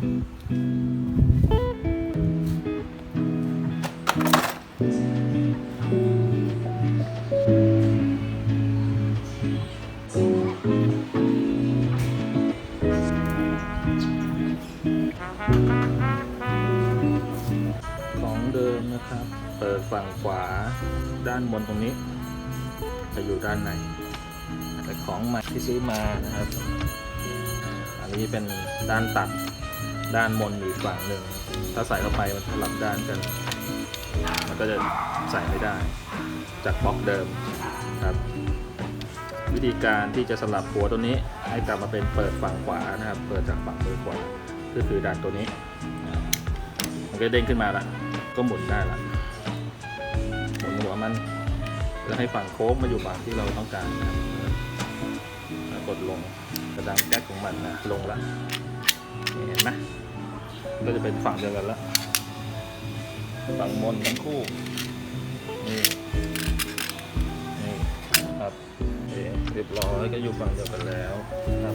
ของเดิมนะครับ เปิดฝั่งขวาด้านบนตรงนี้ จะอยู่ด้านในแต่ของใหม่ที่ซื้อมานะครับ อันนี้เป็นด้านตัด ด้านบนอยู่อีกฝั่งหนึ่ง ถ้าใส่เข้าไปมันสลับด้านกัน มันก็จะใส่ไม่ได้ จากบล็อกเดิมครับ วิธีการที่จะสลับหัวตัวนี้ ให้กลับมาเป็นเปิดฝั่งขวานะครับ เปิดจากฝั่งมือขวาก็คือดันตัวนี้ มันก็เด้งขึ้นมาละก็หมุนได้ละหมุนหัวมันเพื่อให้ฝั่งโค้งมาอยู่ฝั่งที่เราต้องการนะครับกดลงกระดังแก๊กของมันนะลงละเห็นไหม ก็จะเป็นฝั่งเดียวกันละฝั่งมนทั้งคู่นี่นี่ครับเรียบร้อยก็อยู่ฝั่งเดียวกันแล้วครับ